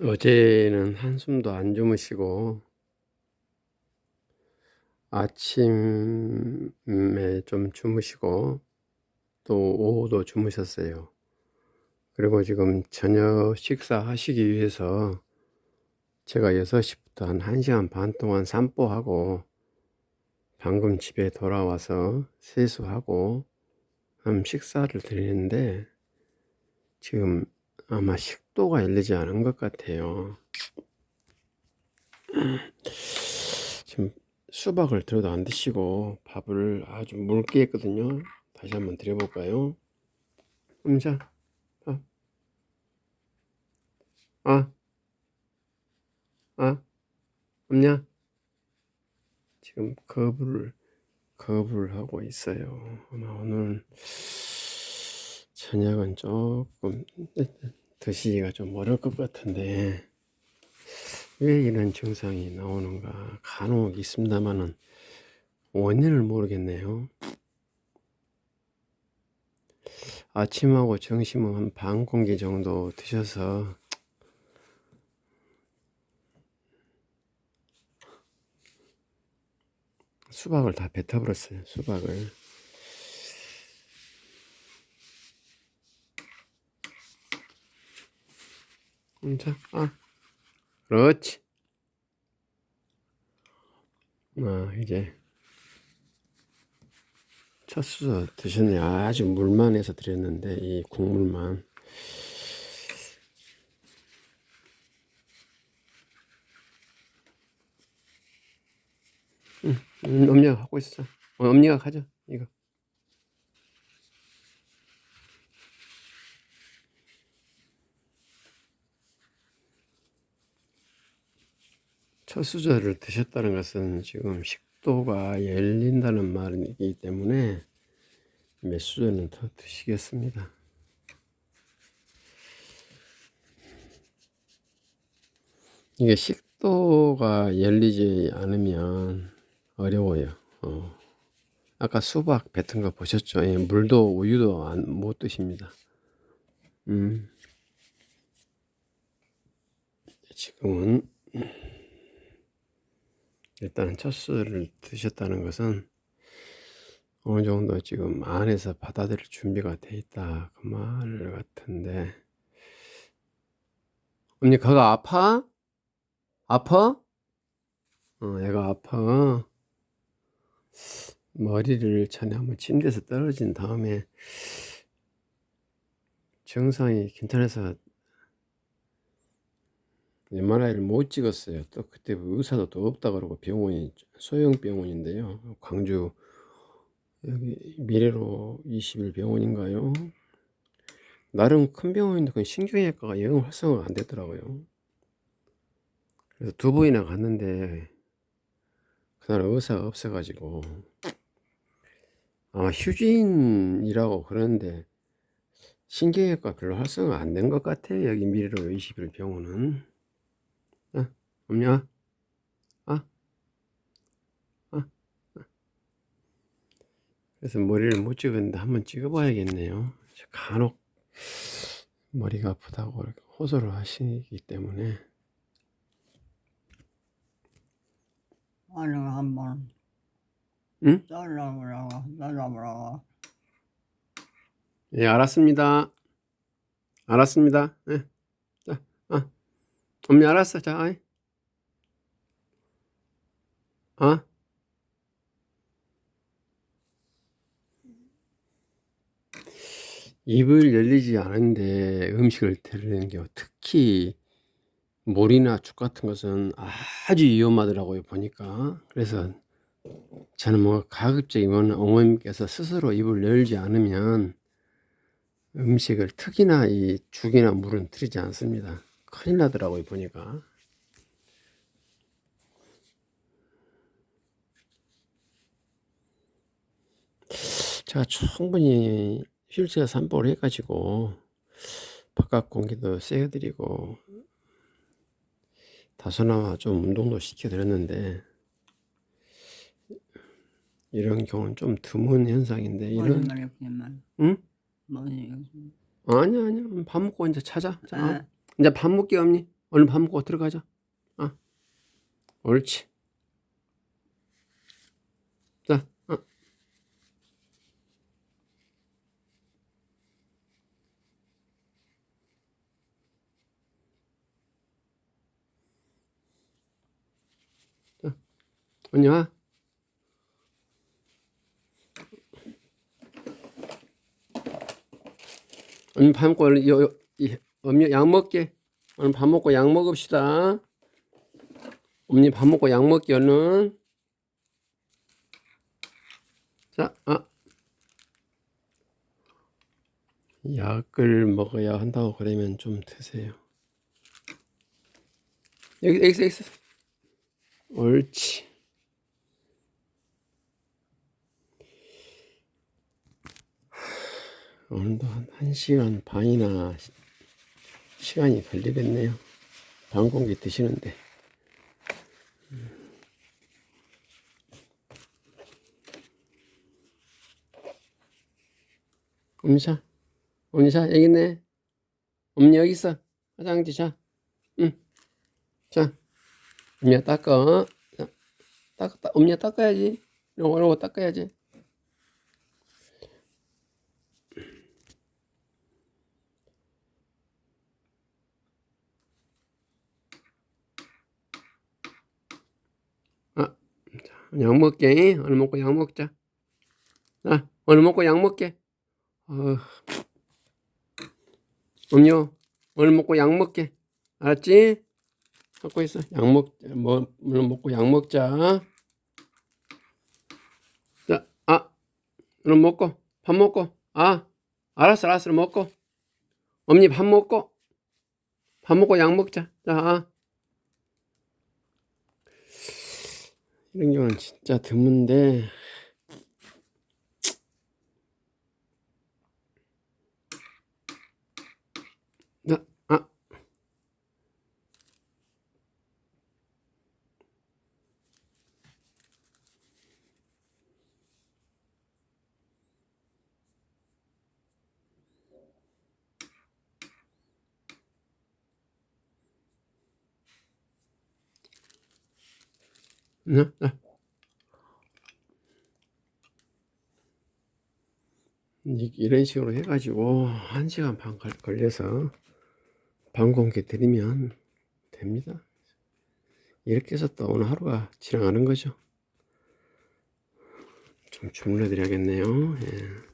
어제는 한숨도 안 주무시고 아침에 좀 주무시고 또 오후도 주무셨어요. 그리고 지금 저녁 식사하시기 위해서 제가 6시부터 한 1시간 반 동안 산보하고 방금 집에 돌아와서 세수하고 음, 식사를 드리는데 지금 아마 식도가 열리지 않은 것 같아요. 지금 수박을 들어도 안 드시고 밥을 아주 묽게 했거든요. 다시 한번 드려볼까요? 음자, 밥. 아, 아, 없냐? 지금 거부를, 거부를 하고 있어요. 아마 오늘 저녁은 조금 드시기가 좀 어려울 것 같은데, 왜 이런 증상이 나오는가 간혹 있습니다만은 원인을 모르겠네요. 아침하고 점심은 한 반 공기 정도 드셔서 수박을 다 뱉어버렸어요. 수박을. 음, 자, 아, 그렇지. 아, 이제 첫 수저 드셨네. 아주 물만 해서 드렸는데 이 국물만. 응, 음, 엄니가 하고 있어. 어, 엄니가 가져 이거. 첫 수저를 드셨다는 것은 지금 식도가 열린다는 말이기 때문에 몇 수저는 더 드시겠습니다. 이게 식도가 열리지 않으면 어려워요. 어. 아까 수박 뱉은 거 보셨죠? 예, 물도 우유도 안, 못 드십니다. 음. 지금은 일단 첫 술을 드셨다는 것은 어느 정도 지금 안에서 받아들일 준비가 돼 있다 그 말 같은데 언니 그거 아파? 아파? 어 얘가 아파 머리를 전에 한번 침대에서 떨어진 다음에 증상이 괜찮아서 MRI를 못 찍었어요. 또 그때 의사도 또 없다 그러고 병원이 소형 병원인데요. 광주 여기 미래로 20일 병원인가요? 나름 큰 병원인데 그 신경외과가 영 활성화가 안 되더라고요. 그래서 두 번이나 갔는데 그날 의사가 없어가지고 아마 휴진이라고 그러는데 신경외과 별로 활성화 안 된 것 같아 여기 미래로 20일 병원은 어, 없냐? 아? 아? 그래서 머리를 못 찍었는데 한번 찍어봐야겠네요. 간혹 머리가 아프다고 호소를 하시기 때문에 아니 한번 응? 잘라보라고 잘라보라고 예, 알았습니다. 알았습니다. 예. 자, 아. 엄니 알았어. 자, 아이. 아? 입을 열리지 않은데 음식을 드리는 게 특히 물이나 죽 같은 것은 아주 위험하더라고요, 보니까. 그래서 저는 뭐 가급적이면 어머님께서 스스로 입을 열지 않으면 음식을 특히나 이 죽이나 물은 드리지 않습니다. 큰일 나더라고요, 보니까. 제가 충분히 휠체어 산보를 해가지고 바깥 공기도 쐬어드리고 다소나마 좀 운동도 시켜드렸는데 이런 경우는 좀 드문 현상인데 이런 그냥 응? 머리 아니야 아니야 밥 먹고 이제 찾아 자, 아, 이제 밥 먹기 없니? 얼른 밥 먹고 들어가자. 아, 옳지. 자, 아. 자, 언니 와. 언니 밥 먹고 요, 요, 이, 엄니 약 먹게. 오늘 밥 먹고 약 먹읍시다. 엄니 밥 먹고 약 먹게 얼른. 자, 아. 약을 먹어야 한다고 그러면 좀 드세요. 여기, 여기 있어, 여기 있어. 옳지. 오늘도 한 1시간 반이나 시- 시간이 걸리겠네요. 방공기 드시는데. 엄니자, 엄니자, 여기 있네. 엄니 여기 있어. 화장지 자. 응. 자, 엄니야 닦아. 자, 닦, 닦, 엄니야 닦아야지. 이런 거 닦아야지. 약 먹게. 오늘 먹고 약 먹자. 자, 오늘 먹고 약 먹게. 어, 음료, 오늘 먹고 약 먹게. 알았지? 갖고 있어. 약 먹, 뭐, 오늘 먹고 약 먹자. 자, 아, 오늘 먹고, 밥 먹고. 아, 알았어, 알았어, 먹고. 엄니 밥 먹고. 밥 먹고 약 먹자. 자, 아. 이런 경우는 진짜 드문데. 자, 자. 이- 이런 식으로 해가지고 한 시간 반 걸- 걸려서 방공기 드리면 됩니다. 이렇게 해서 또 오늘 하루가 지나가는 거죠. 좀 주문해 드려야겠네요. 예.